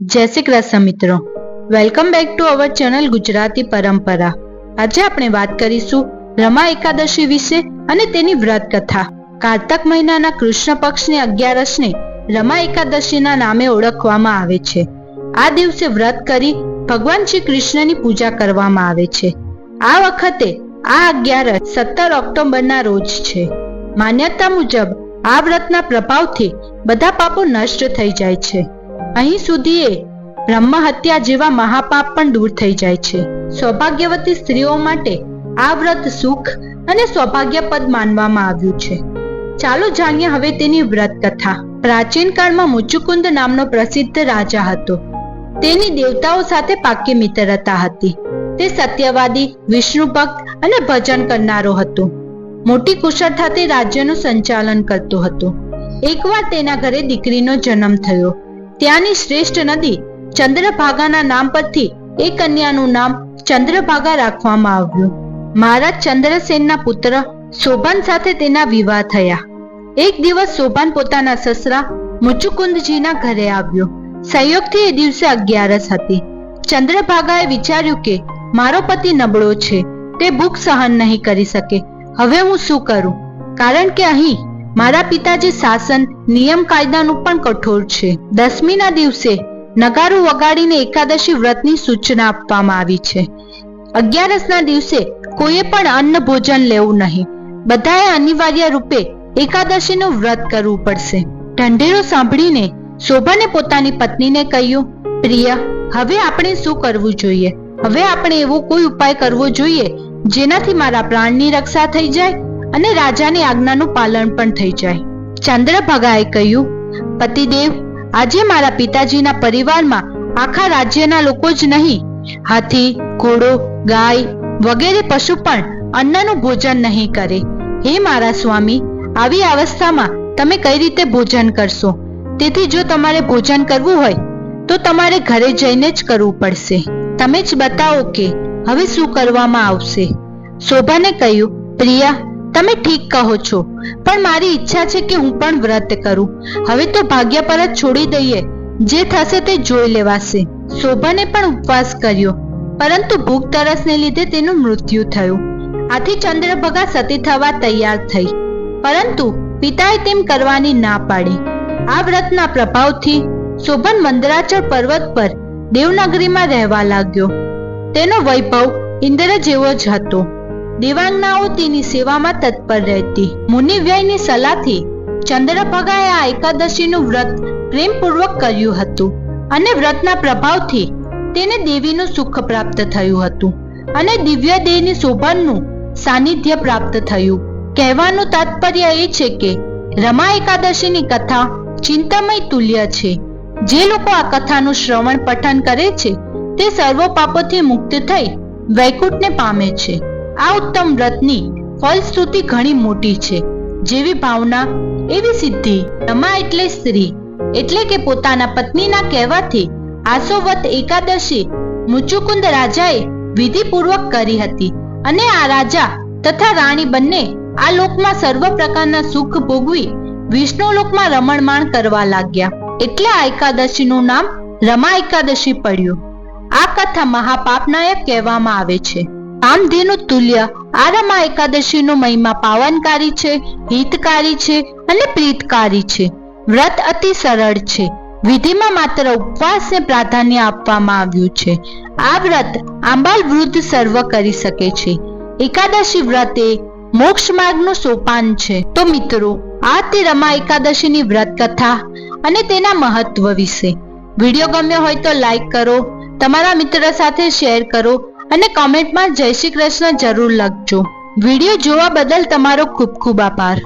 જય શ્રી કૃષ્ણ મિત્રો. Welcome back to our channel Gujarati Parampara. આજે આપણે વાત કરીશું રમા એકાદશી વિશે અને તેની વ્રત કથા કારતક મહિનાના કૃષ્ણ પક્ષની અગિયારસને રમા એકાદશીના નામે ઓળખવામાં આવે છે. આ દિવસે વ્રત કરી ભગવાન શ્રી કૃષ્ણની પૂજા કરવામાં આવે છે. આ વખતે આ અગિયારસ સત્તર ઓક્ટોબરના રોજ છે. માન્યતા મુજબ આ વ્રતના પ્રભાવથી બધા પાપો નષ્ટ થઈ જાય છે. અહીં સુધી બ્રહ્મ હત્યા જેવા મહાપાપ પણ દૂર થઈ જાય છે. સૌભાગ્યવતી સ્ત્રીઓ માટે આ વ્રત સુખ અને સૌભાગ્યપદ માનવામાં આવ્યું છે. ચાલો જાણીએ હવે તેની વ્રત કથા પ્રાચીન કાળમાં મુચુકુંદ નામનો પ્રસિદ્ધ રાજા હતો. તેની દેવતાઓ સાથે પાકી મિત્રતા હતી. તે સત્યવાદી વિષ્ણુ ભક્ત અને ભજન કરનારો હતો. મોટી કુશળતાથી રાજ્યનું સંચાલન કરતો હતો. એકવાર તેના ઘરે દીકરીનો જન્મ થયો. ત્યાંની શ્રેષ્ઠ નદી ચંદ્રભાગાના નામ પરથી એ કન્યાનું નામ ચંદ્રભાગા રાખવામાં આવ્યું. મહારાજ ચંદ્રસેનના પુત્ર શોભન સાથે તેના વિવાહ થયા. એક દિવસ શોભન પોતાના સસરા મુચુકુંદજીના ઘરે આવ્યો. સંયોગથી એ દિવસે અગિયારસ હતી. ચંદ્રભાગાએ વિચાર્યું કે મારો પતિ નબળો છે, તે ભૂખ સહન નહીં કરી શકે. હવે હું શું કરું? કારણ કે અહીં મારા પિતાજી શાસન નિયમ કાયદાનું પણ કઠોર છે. દસમીના દિવસે નગારું વગાડીને એકાદશી વ્રતની સૂચના આપવામાં આવી છે. અગિયારસના દિવસે કોઈએ પણ અન્ન ભોજન લેવું નહીં. બધાએ અનિવાર્ય રૂપે એકાદશીનું વ્રત કરવું પડશે. ઢંઢેરો સાંભળીને શોભાને પોતાની પત્નીને કહ્યું, પ્રિય, હવે આપણે શું કરવું જોઈએ? હવે આપણે એવો કોઈ ઉપાય કરવો જોઈએ જેનાથી મારા પ્રાણની રક્ષા થઈ જાય? અને રાજાની આજ્ઞાનું પાલન પણ થઈ જાય. ચંદ્રભગાએ કહ્યું, પતિદેવ, આજે મારા પિતાજીના પરિવારમાં આખા રાજ્યના લોકો જ નહીં. હાથી, ઘોડો, ગાય વગેરે પશુ પણ અન્નનું ભોજન નહીં કરે. હે મારા સ્વામી, આવી અવસ્થામાં તમે કઈ રીતે ભોજન કરશો? તેથી જો તમારે ભોજન કરવું હોય, તો તમારે ઘરે જઈને જ કરવું પડશે. તમે જ બતાવો કે હવે શું કરવામાં આવશે. શોભાને કહ્યું, પ્રિયા તમે ઠીક કહો છો, પણ મારી ઈચ્છા છે કે હું પણ વ્રત કરું. હવે તો ભાગ્ય પર જ છોડી દઈએ. જે થશે તે જોઈ લેવાશે. શોભાને પણ ઉપવાસ કર્યો, પરંતુ ભૂખ તરસને લીધે તેનું મૃત્યુ થયું. આથી ચંદ્રભગા સતી થવા તૈયાર થઈ. પરંતુ પિતાએ તેમ કરવાની ના પાડી. આ વ્રતના પ્રભાવથી શોભન મંદરાચળ પર્વત પર દેવનગરીમાં રહેવા લાગ્યો. તેનો વૈભવ ઇન્દ્ર જેવો જ હતો. દેવાંગનાઓ તેની સેવામાં તત્પર રહેતી. મુનિ વ્યયની સલાહથી ચંદ્રભગાએ આ એકાદશીનું વ્રત પ્રેમપૂર્વક કર્યું હતું અને વ્રતના પ્રભાવથી તેને દેવીનું સુખ પ્રાપ્ત થયું હતું અને દિવ્ય દેહની શોભનનું સાનિધ્ય પ્રાપ્ત થયું. કહેવાનું તાત્પર્ય એ છે કે રમા એકાદશીની કથા ચિંતામય તુલ્ય છે. જે લોકો આ કથાનું શ્રવણ પઠન કરે છે તે સર્વ પાપોથી મુક્ત થઈ વૈકુંઠને પામે છે. આ ઉત્તમ વ્રતની ફલશ્રુતિ ઘણી મોટી છે. જેવી ભાવના, એવી સિદ્ધિ. રમા એટલે સ્ત્રી. એટલે કે પોતાના પત્નીના કહેવાથી આસોવત એકાદશી મુચુકુંદ રાજાએ વિધિપૂર્વક કરી હતી અને આ રાજા તથા રાણી બંને આ લોકમાં સર્વ પ્રકારના સુખ ભોગવી વિષ્ણુ લોકમાં રમણમાણ કરવા લાગ્યા. એટલે આ એકાદશીનું નામ રમા એકાદશી પડ્યું. આ કથા મહાપાપનાયક કહેવામાં આવે છે. કામધેનુ તુલ્ય આ રમા એકાદશીનો મહિમા પાવનકારી છે, હિતકારી છે અને પ્રીતકારી છે. વ્રત અતિ સરળ છે. વિધિમાં માત્ર ઉપવાસને પ્રાધાન્ય આપવામાં આવ્યું છે. આ વ્રત આંબાલ વૃદ્ધ સર્વ કરી શકે છે. એકાદશી વ્રત એ મોક્ષ માર્ગનું સોપાન છે. તો મિત્રો, આ તે રમા એકાદશીની વ્રત કથા અને તેના મહત્વ વિશે. વીડિયો ગમ્યો હોય તો લાઈક કરો, તમારા મિત્ર સાથે શેર કરો અને કોમેન્ટમાં જય શ્રી કૃષ્ણ જરૂર લખજો. વીડિયો જોવા બદલ તમારો ખૂબ ખૂબ આભાર.